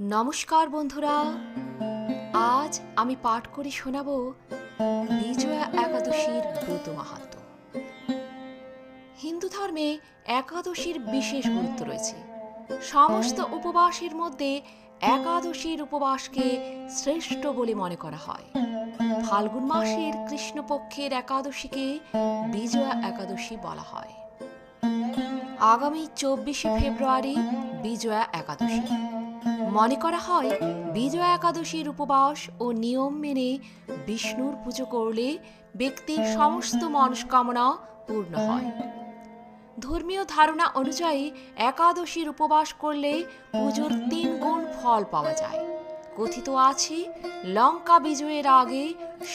নমস্কার বন্ধুরা। আজ আমি পাঠ করে শোনাব বিজয়া একাদশীর ব্রত মাহাত্ম। হিন্দু ধর্মে একাদশীর বিশেষ গুরুত্ব রয়েছে। সমস্ত উপবাসের মধ্যে একাদশীর উপবাসকে শ্রেষ্ঠ বলে মনে করা হয়। ফাল্গুন মাসের কৃষ্ণপক্ষের একাদশীকে বিজয়া একাদশী বলা হয়। আগামী চব্বিশে ফেব্রুয়ারি বিজয়া একাদশী। মনে করা হয়, বিজয়া একাদশীর উপবাস ও নিয়ম মেনে বিষ্ণুর পুজো করলে ব্যক্তির সমস্ত মনস্কামনা পূর্ণ হয়। ধর্মীয় ধারণা অনুযায়ী একাদশীর উপবাস করলে পুজোর তিন গুণ ফল পাওয়া যায়। কথিত আছে, লঙ্কা বিজয়ের আগে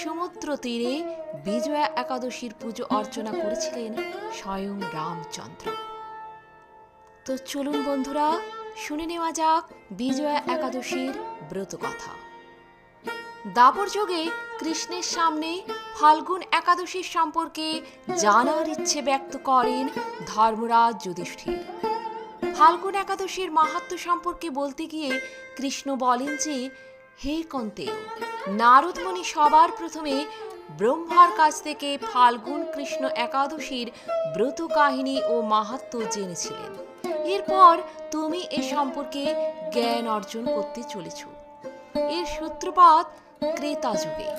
সমুদ্র তীরে বিজয়া একাদশীর পুজো অর্চনা করেছিলেন স্বয়ং রামচন্দ্র। তো চলুন বন্ধুরা শুনে নেওয়া যাক বিজয়া একাদশীর ব্রত কথা। দাপর যুগে কৃষ্ণের সামনে ফাল্গুন একাদশীর সম্পর্কে জানার ইচ্ছে ব্যক্ত করেন ধর্মরাজ যুধিষ্ঠির। ফাল্গুন একাদশীর মাহাত্ম সম্পর্কে বলতে গিয়ে কৃষ্ণ বলেন যে, হে কন্তে, নারদমণি সবার প্রথমে ব্রহ্মার কাছ থেকে ফাল্গুন কৃষ্ণ একাদশীর ব্রত কাহিনী ও মাহাত্ম জেনেছিলেন। এরপর তুমি এ সম্পর্কে জ্ঞান অর্জন করতে চলেছ। এর সূত্রপাত ক্রেতা যুগে।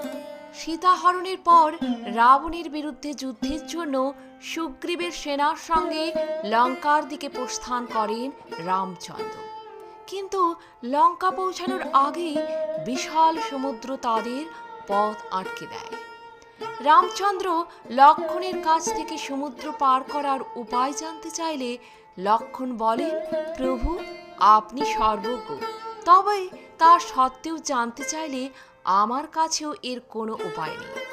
সীতাহরণের পর রাবণের বিরুদ্ধে যুদ্ধের জন্য সুগ্রীবের সেনার সঙ্গে লঙ্কার দিকে প্রস্থান করেন রামচন্দ্র। কিন্তু লঙ্কা পৌঁছানোর আগেই বিশাল সমুদ্র তাদের পথ আটকে দেয়। রামচন্দ্র লক্ষণের কাছ থেকে সমুদ্র পার করার উপায় জানতে চাইলে লক্ষণ বলেন, প্রভু, আপনি সর্বজ্ঞ। তবে তার সত্ত্বেও জানতে চাইলে আমার কাছেও এর কোনো উপায় নেই।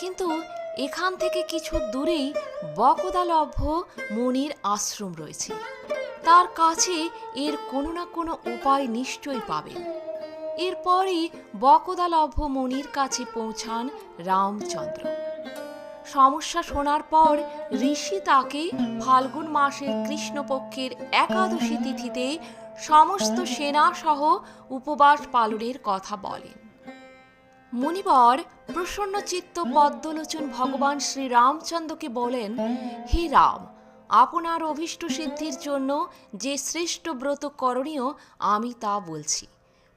কিন্তু এখান থেকে কিছু দূরেই বকদালভ্য মনির আশ্রম রয়েছে। তার কাছে এর কোনো না কোনো উপায় নিশ্চয়ই পাবেন। এরপরই বকদালভ্য মুনির কাছে পৌঁছান রামচন্দ্র। সমস্যা শোনার পর ঋষি তাকে ফাল্গুন মাসের কৃষ্ণপক্ষের একাদশী তিথিতে সমস্ত সেনা সহ উপবাস পালনের কথা বলেন। মুনিবর প্রসন্ন চিত্ত পদ্মলোচন ভগবান শ্রী রামচন্দ্রকে বলেন, হে রাম, আপনার অভীষ্ট সিদ্ধির জন্য যে শ্রেষ্ঠ ব্রত করণীয় আমি তা বলছি।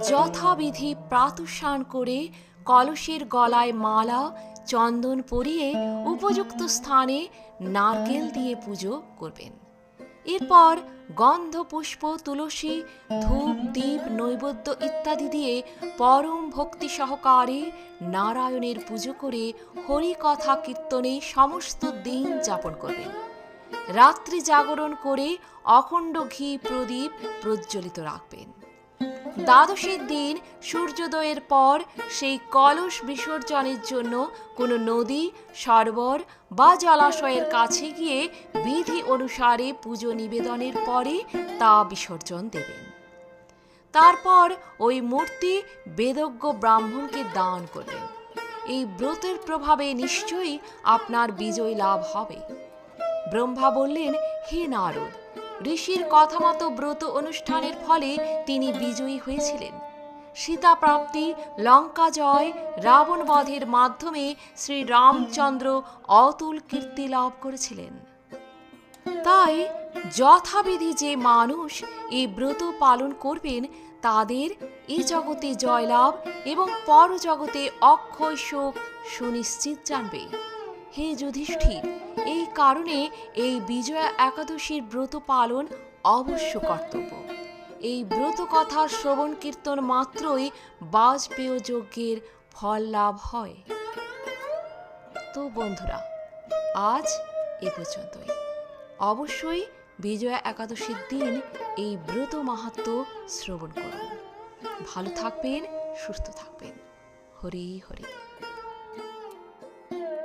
যথাবিধি প্রাতুস্নান করে কলসের গলায় মালা, চন্দন পরিয়ে উপযুক্ত স্থানে নারকেল দিয়ে পুজো করবেন। এরপর গন্ধ, পুষ্প, তুলসী, ধূপ, দীপ, নৈবেদ্য ইত্যাদি দিয়ে পরম ভক্তি সহকারে নারায়ণের পুজো করে হরি কথা কীর্তনে সমস্ত দিন যাপন করবেন। রাত্রি জাগরণ করে অখণ্ড ঘি প্রদীপ প্রজ্বলিত রাখবেন। দ্বাদশীর দিন, সূর্যোদয়ের পর সেই কলস বিসর্জনের জন্য কোনো নদী, সরোবর বা জলাশয়ের কাছে গিয়ে বিধি অনুসারে পুজো নিবেদনের পরে তা বিসর্জন দেবেন। তারপর ওই মূর্তি বেদজ্ঞ ব্রাহ্মণকে দান করবেন। এই ব্রতের প্রভাবে নিশ্চয়ই আপনার বিজয় লাভ হবে। ব্রহ্মা বললেন, হে নারদ ঋষির কথা মতো ব্রত অনুষ্ঠানের ফলে তিনি বিজয়ী হয়েছিলেন। সীতা প্রাপ্তি লঙ্কা জয়, রাবণ বধের মাধ্যমে শ্রী রামচন্দ্র অতুল কীর্তি লাভ করেছিলেন। তাই যথাবিধি যে মানুষ এই ব্রত পালন করবেন, তাদের এই জগতে জয়লাভ এবং পরজগতে অক্ষয় শোক সুনিশ্চিত জানবে। হে যুধিষ্ঠির, এই কারণে এই বিজয়া একাদশীর ব্রত পালন অবশ্য কর্তব্য। এই ব্রত কথার শ্রবণ কীর্তন মাত্রই বাজপেয় যজ্ঞের ফল লাভ হয়। তো বন্ধুরা, আজ এ পর্যন্তই। অবশ্যই বিজয়া একাদশীর দিন এই ব্রত মাহাত্ম শ্রবণ করুন। ভালো থাকবেন, সুস্থ থাকবেন। হরি হরি।